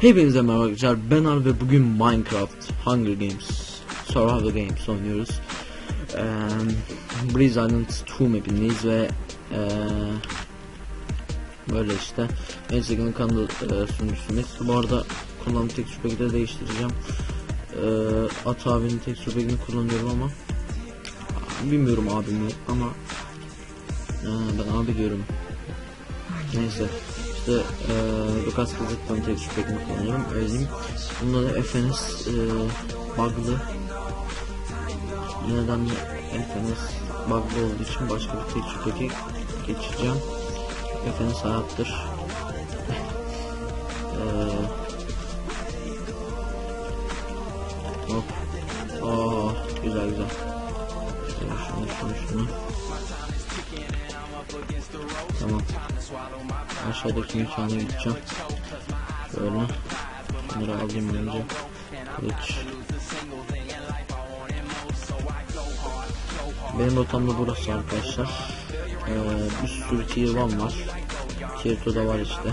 Hepinize merhaba arkadaşlar. Ben Ar ve bugün Minecraft Hunger Games Survival Games oynuyoruz. Ee, Breeze Island 2 mapindeyiz ve ee, Böyle işte. Instagram kanalı e, sunucusundayız Bu arada kullandığım tek süpeki de değiştireceğim. Ee, At abinin tek süpekini kullanıyorum ama Bilmiyorum abimi ama ee, Ben abi diyorum. Neyse işte e, Lucas Gazette'den tek süpekini kullanıyorum öyle diyeyim. Bunda da FNS e, bug'lı Neden FNS bug'lı olduğu için başka bir tek süpeki geçeceğim. FNS hayattır. E, Hop. Oh güzel güzel. Şunu şunu şunu şunu Tamam. Aşağıdaki mekana gideceğim. Şöyle bunları alayım önce. Kılıç benim rotamda burası arkadaşlar. Ee, bir sürü tier 1 var. Tier 2 da var işte.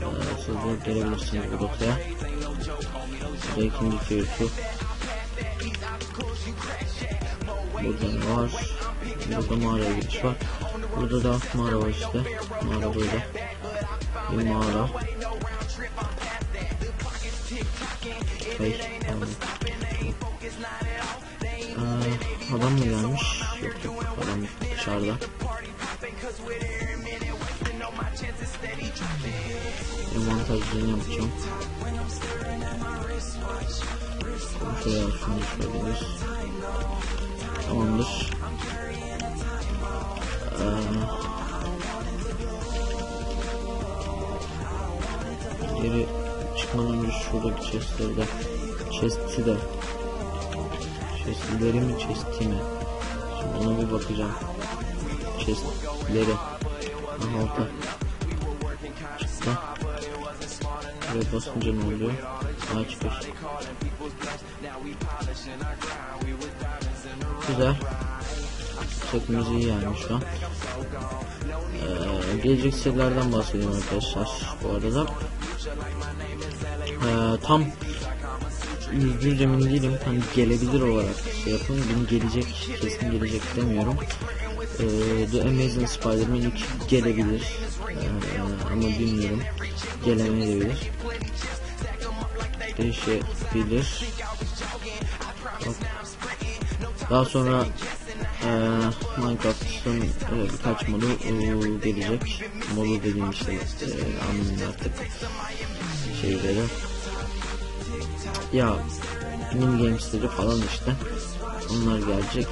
Ee, siz de gelebilirsiniz bu rotaya. Bu da ikinci tier 2 burada ne var burada mağaraya giriş var Burada da mağara var işte. Mağara böyle. Bir mağara. Tamam. Ee, adam mı gelmiş? Yok yok adam dışarıda. Envantajlarını yapacağım. Şuraya şunu şöyle bir. Tamamdır. Geri çıkmadan önce şuradaki chestleri de chest'i de chest'leri mi chest'i mi? Şimdi ona bir bakacağım. Chest'leri. Aha orta çıktı. Buraya basınca ne oluyor? Aha çıkıyor. Güzel. Setimiz iyi yani şu an. Ee, gelecek serilerden bahsedeyim arkadaşlar bu arada ee, tam yüzde yüz emin değilim. Hani gelebilir olarak şey yapın bunu gelecek kesin gelecek demiyorum. Ee, The Amazing Spider-Man ilk gelebilir. Ee, ama bilmiyorum. Gelemeyebilir. Değişebilir. Hop. daha sonra ee, Minecraft'ın e, birkaç modu e, gelecek. Modu dediğim işte e, anlayın artık şeyleri. Ya mini gamesleri falan işte. Onlar gelecek.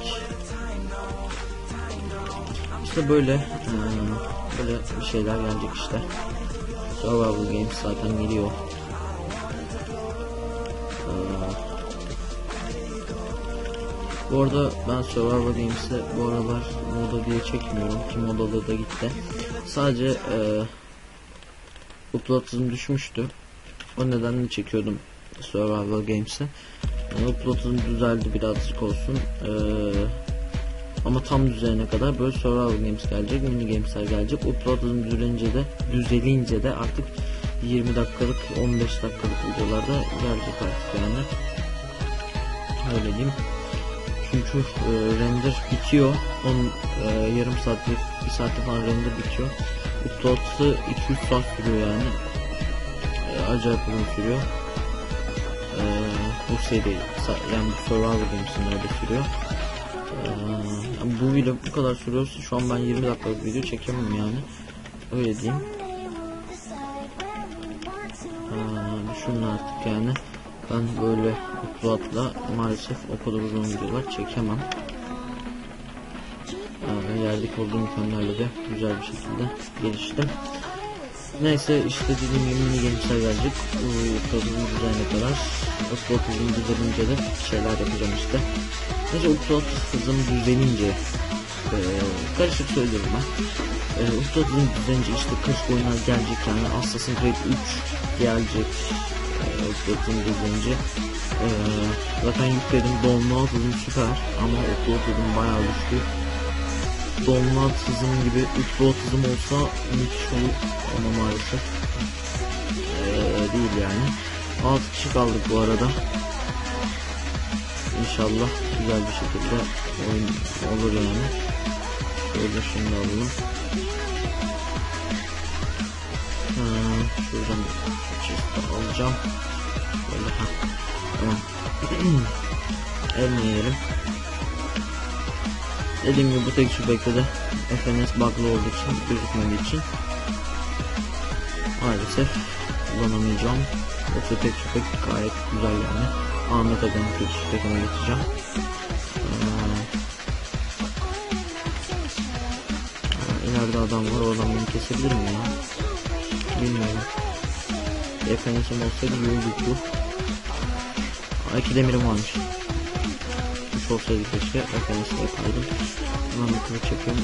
İşte böyle böyle bir şeyler gelecek işte. Survival Games zaten geliyor. Bu arada ben Survivor Games'e bu aralar moda diye çekmiyorum ki modalı da gitti. Sadece e, upload düşmüştü. O nedenle çekiyordum Survival Games'e. Yani upload hızım düzeldi birazcık olsun. E, ama tam düzelene kadar böyle Survival Games gelecek, mini gamesler gelecek. Upload hızım düzelince de düzelince de artık 20 dakikalık 15 dakikalık videolarda gelecek artık yani. Öyle diyeyim çünkü e, render bitiyor. On e, yarım saatte, bir saatte falan render bitiyor. Upload'ı 2-3 saat sürüyor yani. E, acayip uzun sürüyor. E, bu seri yani bu survival games'in öyle sürüyor. E, yani bu video bu kadar sürüyorsa şu an ben 20 dakikalık video çekemem yani. Öyle diyeyim. E, artık yani. Ben böyle uploadla maalesef o kadar uzun videolar çekemem. Ee, yerdeki olduğum imkanlarla da güzel bir şekilde geliştim. Neyse işte dediğim gibi mini gençler gelecek. Upload'un düzenine kadar. Upload hızım düzelince de şeyler yapacağım işte. Neyse upload hızım düzelince ee, karışık söylüyorum ben. Upload hızım düzelince işte kaç oyunlar gelecek yani Assassin's Creed 3 gelecek upload'um düzence ee, zaten yükledim download hızım süper ama upload hızım bayağı düştü download hızım gibi upload hızım olsa müthiş olur ama maalesef ee, değil yani. 6 kişi kaldık bu arada. İnşallah güzel bir şekilde oyun olur yani. Şöyle şunu alalım. Ha, şuradan çift alacağım. Böyle ha. Tamam. Elmeyelim. Dediğim gibi bu tek şu bekledi. FNS bug'lı olduğu için gözükmediği için maalesef kullanamayacağım. Yoksa tek tüfek gayet güzel yani. Ahmet Aga'nın tek tüfekine geçeceğim. Ee, ileride adam var o adam beni kesebilir mi ya? Bilmiyorum. FNS'im olsaydı iyi olurdu. Aa, iki demirim varmış. Üç olsaydı keşke. FNS'e kaydım. Hemen bir çekeyim.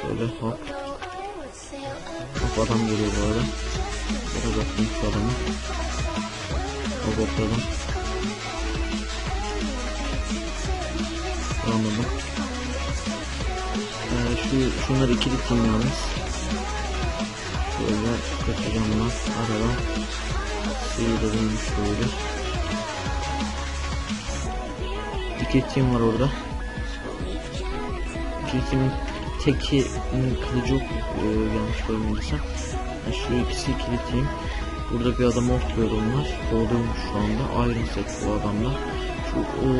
Şöyle hop. Hop adam geliyor bu arada. Burada bakayım şu adamı. Hop hopladım. Anladım. Ee, şu, şunları ikili tim yalnız. Şöyle kaçacağım ben. Aradan. Sıyırdım şöyle. İki tim var orada. İki timin tekinin kılıcı yok. Ee, yanlış görmediysem. Yani şu ikisi ikili tim. Burada bir adam ortluyor onlar. Doğdurmuş şu anda. Iron set bu adamda. Şu o,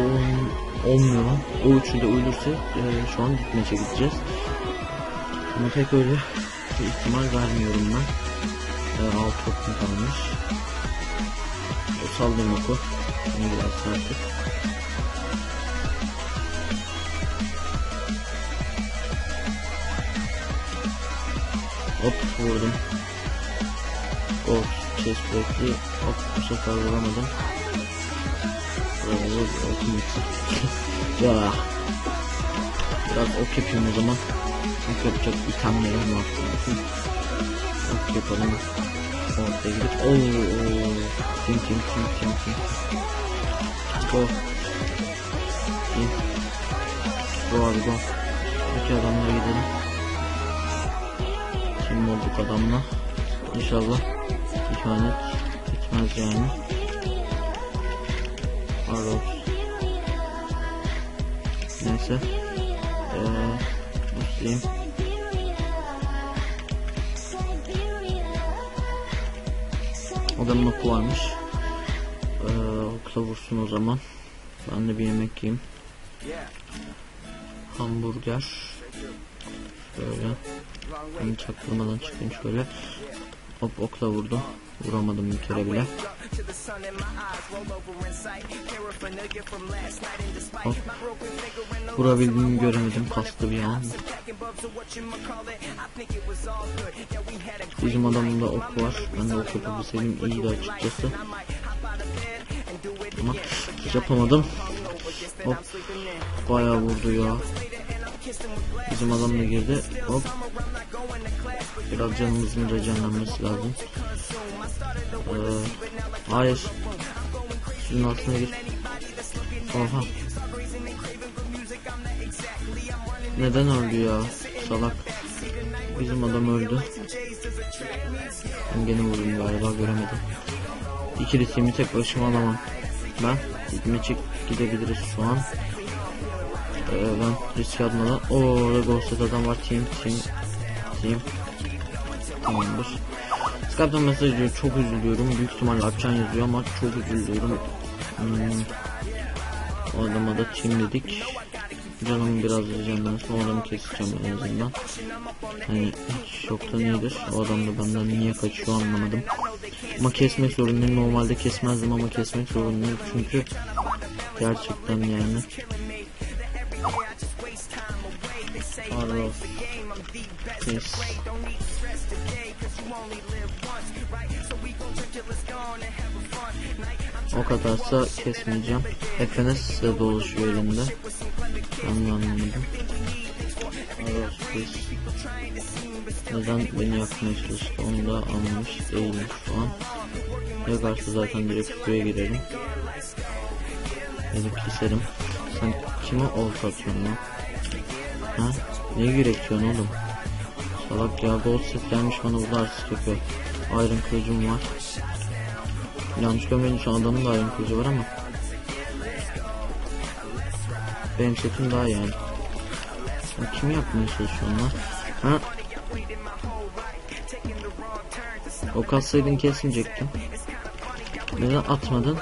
olmuyor lan. O üçü de ölürse e, şu an gitmece gideceğiz. Ama pek öyle bir ihtimal vermiyorum ben. E, alt toplum kalmış. Sallayayım oku. Bunu biraz artık. Hop vurdum. Gol chest plate hop bu sefer vuramadım. Vur okum ya. Biraz ok yapayım o zaman. Çünkü yapacak itemlerim var. ok yapalım. Ortaya gidip ooo. Tim tim tim tim tim. Go. Tim. Go abi go. İki adamlara gidelim. Kim olduk adamla? İnşallah ihanet etmez yani. Arrows. Neyse. Eee Müslüyüm. Adamın oku varmış. Eee okla vursun o zaman. Ben de bir yemek yiyeyim. Hamburger. Şöyle. Ben çaktırmadan çıkayım şöyle. Hop okla vurdu. Vuramadım bir kere bile. Hop. Vurabildiğimi göremedim. Kastı bir an. Bizim adamın da ok var. Ben de ok yapabilseydim iyiydi açıkçası. Ama hiç yapamadım. Hop. Bayağı vurdu ya. Bizim adam da girdi. Hop. Biraz canımızın rejenlenmesi lazım. Ee, hayır. Suyun altına gir. Oha. Neden öldü ya? Salak. Bizim adam öldü. Ben gene vurdum galiba göremedim. İkili timi tek başıma alamam. Ben gitme çık gidebiliriz şu an. Ee, ben risk atmadan. Oo orada Ghosted adam var. Team team team. Tamamdır. Skype'dan mesaj diyor. Çok üzülüyorum. Büyük ihtimalle Akçan yazıyor ama çok üzülüyorum. Hmm. O adama da team dedik. Canım biraz o adamı keseceğim en azından. Hani hiç yoktan iyidir. O adam da benden niye kaçıyor anlamadım. Ama kesmek zorundayım. Normalde kesmezdim ama kesmek zorundayım. Çünkü gerçekten yani. Arrow. Kes. O kadarsa kesmeyeceğim. FNS de dolaşıyor elinde. Ben de anlamadım. Neden beni yakmaya onu da anlamış değilim şu an. Yakarsa zaten direkt buraya girelim. Beni keserim. Sen kime olta atıyorsun lan? Ha? Ne gerekiyorsun oğlum? Salak ya gold set gelmiş bana burada artist yapıyor. Iron kılıcım var. Yanlış görmedim şu adamın da iron kılıcı var ama. Benim setim daha yani. Ya Kim yapmaya çalışıyor onlar? Ha? O kassaydın kesmeyecektim. Neden atmadın?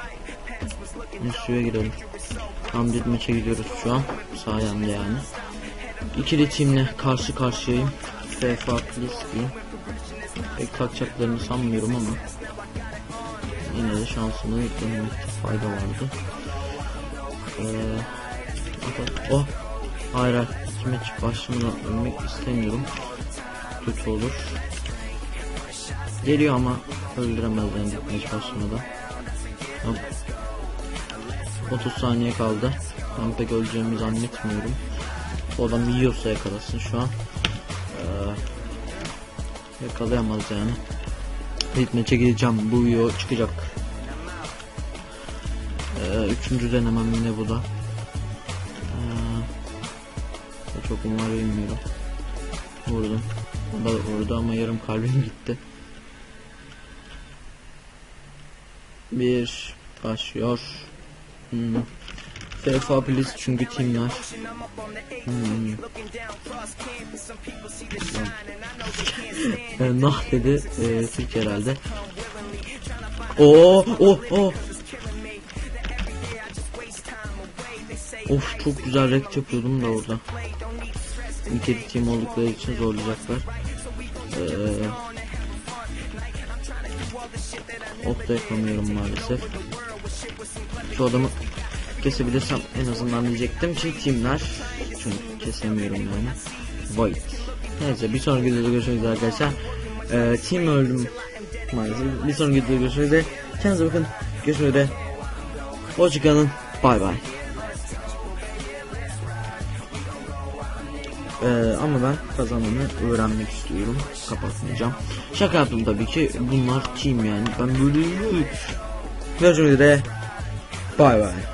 Suya girelim. Tam bir maça gidiyoruz şu an. Sayemde yani. İkili timle karşı karşıyayım. FFA please diyeyim. Pek takacaklarını sanmıyorum ama yine de şansını denemekte fayda vardı. Ee, at- oh hayır hayır iki maç başlamadan ölmek istemiyorum. Kötü olur. Geliyor ama öldüremez beni ilk maç başlamadan. Hop. 30 saniye kaldı. Ben pek öleceğimi zannetmiyorum. O adam yiyorsa yakalasın şu an. Ee, yakalayamaz yani. Ritmeçe gideceğim. Bu video çıkacak. Ee, üçüncü denemem yine bu da. Ee, çok umar bilmiyorum. Vurdum. O da vurdu ama yarım kalbim gitti. Bir başlıyor. Hmm. FFA please çünkü timler. Hmm. e, nah dedi e, Türk herhalde. Oo, oh, oh. Of çok güzel rekt yapıyordum da orada. İkili team oldukları için zorlayacaklar. Ee, ok da yapamıyorum maalesef. Şu adamı kesebilirsem en azından diyecektim ki teamler çünkü kesemiyorum yani. White. Neyse bir sonraki videoda görüşmek üzere arkadaşlar. Ee, team öldüm maalesef. Bir sonraki videoda görüşmek üzere. Kendinize bakın. Görüşmek üzere. Hoşçakalın. Bay bay. Ee, ama ben kazananı öğrenmek istiyorum. Kapatmayacağım. Şaka yaptım tabii ki. Bunlar team yani. Ben böyle Görüşmek üzere. Bay bay.